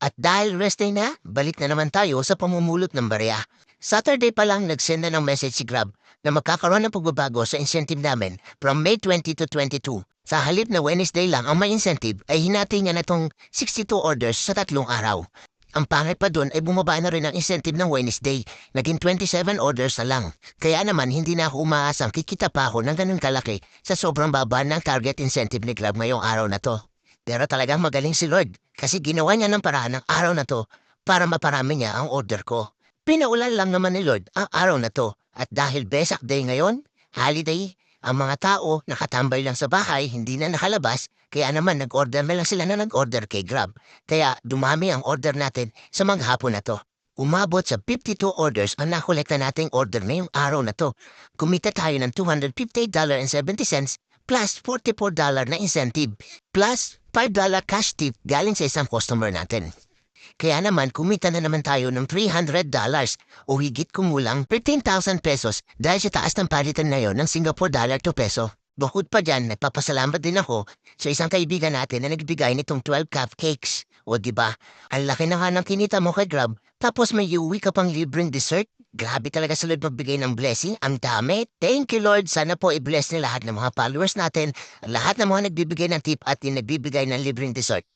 At dahil rest day na, balik na naman tayo sa pamumulot ng barya. Saturday pa lang nagsend na ng message si Grab na magkakaroon ng pagbabago sa incentive namin from May 20 to 22. Sa halip na Wednesday lang ang may incentive ay hinati niya na itong 62 orders sa tatlong araw. Ang pangit pa doon ay bumaba na rin ang incentive ng Wednesday. Naging 27 orders na lang. Kaya naman hindi na ako umaasang kikita pa ako ng ganun kalaki sa sobrang baba ng target incentive ni Grab ngayong araw na to. Pero talagang magaling si Lord kasi ginawa niya ng paraan ng araw na to para maparami niya ang order ko. Pinaulan lang naman ni Lord ang araw na to at dahil Besak Day ngayon, holiday, ang mga tao nakatambay lang sa bahay, hindi na nakalabas, kaya naman nag-order na lang sila na nag-order kay Grab. Kaya dumami ang order natin sa maghapon na to. Umabot sa 52 orders ang nakolekta nating order ngayong araw na to. Kumita tayo ng $258.70 plus $44 na incentive plus $5 cash tip galing sa isang customer natin. Kaya naman kumita na naman tayo ng $300 o higit kumulang 15,000 pesos dahil sa taas ng palitan na yon ng Singapore dollar to peso. Bukod pa dyan, nagpapasalamat din ako sa isang kaibigan natin na nagbigay nitong 12 cupcakes. O ba? Ang laki na nga ng kinita mo kay Grab, tapos may iuwi ka pang libreng dessert. Grabe talaga sa Lord magbigay ng blessing. Ang dami. Thank you Lord. Sana po i-bless ni lahat ng mga followers natin, lahat ng mga nagbibigay ng tip at yung nagbibigay ng libreng dessert.